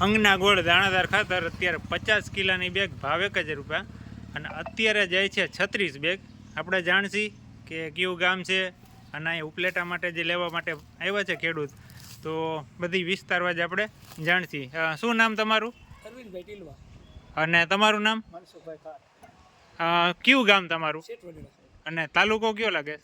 અંગના ગોળ દાણાદાર ખાતર અત્યારે પચાસ કિલોની બેગ ભાવ એક હજાર રૂપિયા. અને અત્યારે જાય છે છત્રીસ બેગ આપણે જાણશી કે કયું ગામ છે અને અહીં ઉપલેટા માટે જે લેવા માટે આવ્યા છે ખેડૂત તો બધી વિસ્તારવા જ આપણે જાણશી. શું નામ તમારું? અરવિંદભાઈ ટીલવા. અને તમારું નામ? કયું ગામ તમારું? અને તાલુકો કયો લાગે?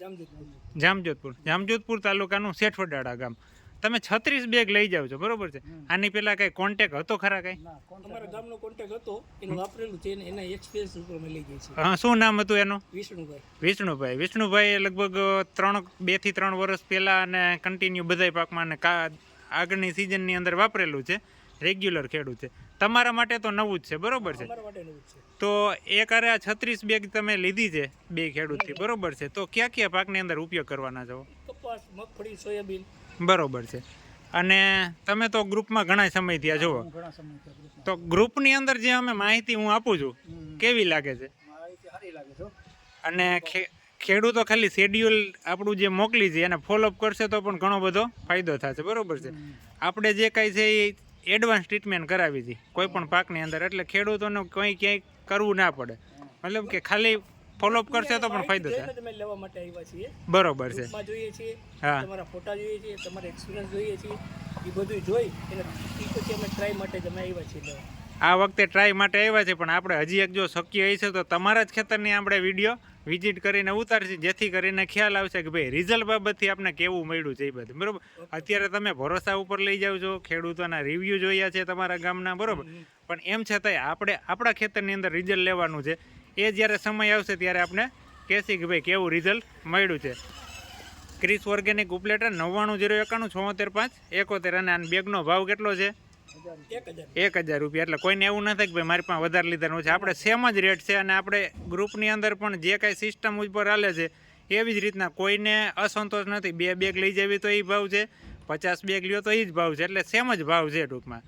જામજોધપુર. જામજોધપુર તાલુકાનું શેઠવડાળા ગામ. તમે છત્રીસ બેગ લઈ જાઓ છો બરોબર છે? આની પેલા કઈ કોન્ટેક હતો ખરા કઈ? અમારા ગામનો કોન્ટેક હતો એનું વાપરેલું છે એના એક્સપિરિયન્સ ઉપર અમે લઈ ગઈ છે હા, શું નામ હતું એનું? વિષ્ણુભાઈ. વિષ્ણુભાઈ. વિષ્ણુભાઈ લગભગ ત્રણ બેથી ત્રણ વર્ષ પહેલા અને કન્ટિન્યુ બધાય પાકમાં અને આગળની સિઝનની અંદર વાપરેલું છે. રેગ્યુલર ખેડૂત છે. તમારા માટે તો નવું જ છે બરોબર છે? તો એક અરે આ છત્રીસ બેગ તમે લીધી છે બે ખેડૂતથી બરોબર છે? તો કયા કયા પાકની અંદર ઉપયોગ કરવાના છો? કપાસ મગફળી સોયાબીન. બરોબર છે. અને તમે તો ગ્રુપમાં ઘણા સમય થયા જુઓ. ઘણા સમય તો ગ્રુપની અંદર જે અમે માહિતી હું આપું છું કેવી લાગે છે? સારી લાગે છે અને ખેડૂતો ખાલી શેડ્યુલ આપણું જે મોકલી છે એને ફોલોઅપ કરશે તો પણ ઘણો બધો ફાયદો થશે બરોબર છે. આપણે જે કાંઈ છે એ એડવાન્સ ટ્રીટમેન્ટ કરાવી હતી કોઈ પણ પાકની અંદર. એટલે ખેડૂતોને કંઈ ક્યાંય કરવું ના પડે. મતલબ કે ખાલી ફોલોઅપ કરશે તો પણ ફાયદો થાય. તમે લેવા માટે આવ્યા છીએ. બરોબર છે. જોઈએ છીએ હા. તમારા ફોટા જોઈએ છીએ તમારા એક્સપિરિયન્સ જોઈએ છીએ એ બધું જોઈ એને એ પછી અમે ટ્રાય માટે જ અમે આવ્યા છીએ આ વખતે ટ્રાય માટે આવ્યા છે પણ આપણે હજી એક જો શક્ય હશે તો તમારા જ ખેતરની આપણે વીડિયો વિઝિટ કરીને ઉતારશે જેથી કરીને ખ્યાલ આવશે કે ભાઈ રિઝલ્ટ બાબતથી આપણે કેવું મળ્યું છે એ બધું. બરાબર? અત્યારે તમે ભરોસા ઉપર લઈ જાઓ છો ખેડૂતોના રિવ્યૂ જોયા છે તમારા ગામના બરાબર? પણ એમ છતાંય આપણે આપણા ખેતરની અંદર રિઝલ્ટ લેવાનું છે. એ જ્યારે સમય આવશે ત્યારે આપણે કહેશી કે ભાઈ કેવું રિઝલ્ટ મળ્યું છે? ક્રિસ ઓર્ગેનિક ઉપલેટર નવ્વાણું જીરો એકાણું છોતેર પાંચ એકોતેર અને આના બેગનો ભાવ કેટલો છે? એક હજાર રૂપિયા. એટલે કોઈને એવું નથી કે ભાઈ મારી પાસે વધારે લીધાનું છે આપણે સેમ જ રેટ છે અને આપણે ગ્રુપની અંદર પણ જે કાંઈ સિસ્ટમ ઉપર હાલે છે, એવી જ રીતના કોઈને અસંતોષ નથી. બે બેગ લઈ જવી તો એ ભાવ છે, પચાસ બેગ લ્યો તો એ જ ભાવ છે. એટલે સેમ જ ભાવ છે ટૂંકમાં.